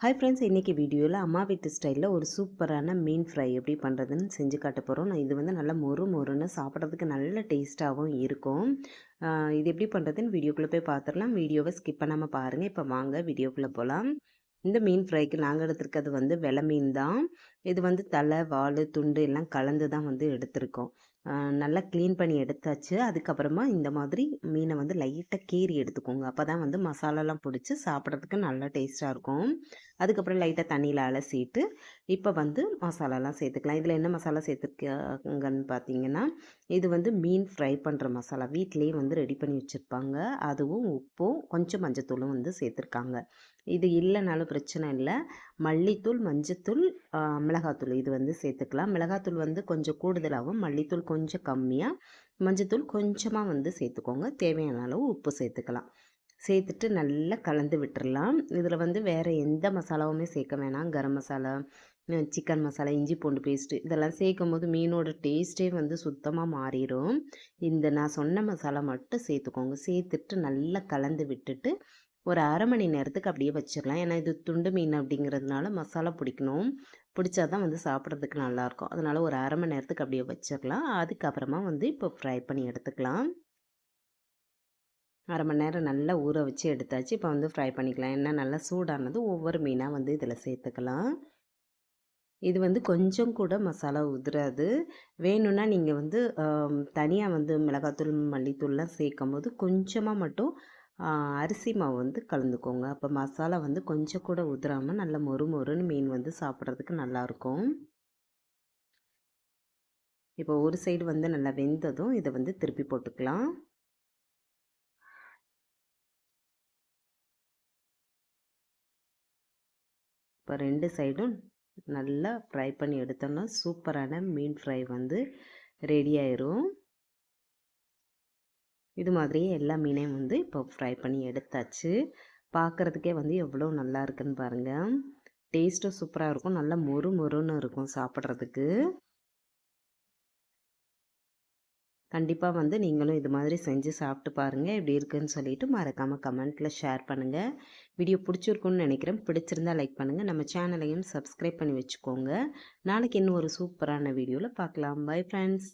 Hi friends இன்றைக்கி வீடியோவில் அம்மா வீட்டு ஸ்டைலில் ஒரு சூப்பரான மீன் ஃப்ரை எப்படி பண்ணுறதுன்னு செஞ்சு காட்ட போகிறோம் நான் இது வந்து நல்லா மொறு மொறுன்னு சாப்பிட்றதுக்கு நல்ல டேஸ்ட்டாகவும் இருக்கும். இது எப்படி பண்ணுறதுன்னு வீடியோக்குள்ளே போய் பார்த்துடலாம் வீடியோவை ஸ்கிப் பண்ணாமல் பாருங்கள் இப்போ வாங்க வீடியோக்குள்ளே போகலாம் இந்த மீன் ஃப்ரைக்கு நாங்கள் எடுத்திருக்கிறது வந்து வெலை மீன் தான். இது வந்து தலை வால் துண்டு எல்லாம் கலந்து தான் வந்து எடுத்திருக்கோம். நல்லா க்ளீன் பண்ணி எடுத்தாச்சு. அதுக்கப்புறமா இந்த மாதிரி மீனை வந்து லைட்டாக கீறி எடுத்துக்கோங்க. அப்போ தான் வந்து மசாலாலாம் பிடிச்சி சாப்பிட்றதுக்கு நல்லா டேஸ்ட்டாக இருக்கும். அதுக்கப்புறம் லைட்டாக தண்ணியில் அலசிட்டு இப்போ வந்து மசாலாலாம் சேர்த்துக்கலாம். இதில் என்ன மசாலா சேர்த்துருக்காங்கன்னு பார்த்தீங்கன்னா இது வந்து மீன் ஃப்ரை பண்ணுற மசாலா. வீட்டிலேயே வந்து ரெடி பண்ணி வச்சுருப்பாங்க. அதுவும் உப்பும் கொஞ்சம் மஞ்சத்தூளும் வந்து சேர்த்துருக்காங்க. இது இல்லைனாலும் பிரச்சனை இல்லை. மல்லித்தூள் மஞ்சத்தூள் மிளகாத்தூள் இது வந்து சேர்த்துக்கலாம். மிளகாத்தூள் வந்து கொஞ்சம் கூடுதலாகவும் மல்லித்தூள் கொஞ்சம் கம்மியாக மஞ்சத்தூள் கொஞ்சமாக வந்து சேர்த்துக்கோங்க. தேவையான அளவு உப்பு சேர்த்துக்கலாம். சேர்த்துட்டு நல்லா கலந்து விட்டுறலாம். இதில் வந்து வேறு எந்த மசாலாவுமே சேர்க்க வேணாம். கரம் மசாலா சிக்கன் மசாலா இஞ்சி பூண்டு பேஸ்ட்டு இதெல்லாம் சேர்க்கும் போது மீனோட டேஸ்ட்டே வந்து சுத்தமாக மாறிடும் இந்த நான் சொன்ன மசாலா மட்டும் சேர்த்துக்கோங்க. சேர்த்துட்டு நல்லா கலந்து விட்டுட்டு ஒரு அரை மணி நேரத்துக்கு அப்படியே வச்சிடலாம் ஏன்னா இது துண்டு மீன் அப்படிங்கிறதுனால மசாலா பிடிக்கணும். பிடிச்சா தான் வந்து சாப்பிட்றதுக்கு நல்லாயிருக்கும். அதனால் ஒரு அரை மணி நேரத்துக்கு அப்படியே வச்சிடலாம் அதுக்கப்புறமா வந்து இப்போ ஃப்ரை பண்ணி எடுத்துக்கலாம். அரை மணி நேரம் நல்லா ஊற வச்சு எடுத்தாச்சு. இப்போ வந்து ஃப்ரை பண்ணிக்கலாம். ஏன்னா நல்லா சூடானது ஒவ்வொரு மீனாக வந்து இதில் சேர்த்துக்கலாம். இது வந்து கொஞ்சம் கூட மசாலா உதிராது. வேணும்னா நீங்கள் வந்து தனியாக வந்து மிளகாத்தூள் மல்லித்தூள்லாம் சேர்க்கும் போது கொஞ்சமாக மட்டும் அரிசி மாவு வந்து கலந்துக்கோங்க. அப்போ மசாலா வந்து கொஞ்சம் கூட உதிராமல் நல்ல மொறு மொறுன்னு மீன் வந்து சாப்பிட்றதுக்கு நல்லாயிருக்கும் இப்போ ஒரு சைடு வந்து நல்லா வெந்ததும் இதை வந்து திருப்பி போட்டுக்கலாம். இப்போ ரெண்டு சைடும் நல்லா ஃப்ரை பண்ணி எடுத்தோம்னா சூப்பரான மீன் ஃப்ரை வந்து ரெடி ஆயிரும். இது மாதிரியே எல்லா மீனையும் வந்து இப்போ ஃப்ரை பண்ணி எடுத்தாச்சு. பார்க்குறதுக்கே வந்து எவ்வளோ நல்லா இருக்குன்னு பாருங்கள் டேஸ்ட்டும் சூப்பராக இருக்கும். நல்லா மொறு மொறுன்னு இருக்கும் சாப்பிட்றதுக்கு. கண்டிப்பாக வந்து நீங்களும் இது மாதிரி செஞ்சு சாப்பிட்டு பாருங்கள் எப்படி இருக்குன்னு சொல்லிட்டு மறக்காமல் கமெண்ட்டில் ஷேர் பண்ணுங்கள் வீடியோ பிடிச்சிருக்குன்னு நினைக்கிறேன். பிடிச்சிருந்தா லைக் பண்ணுங்கள் நம்ம சேனலையும் சப்ஸ்கிரைப் பண்ணி வச்சுக்கோங்க. நாளைக்கு இன்னும் ஒரு சூப்பரான வீடியோவில் பார்க்கலாம். Bye friends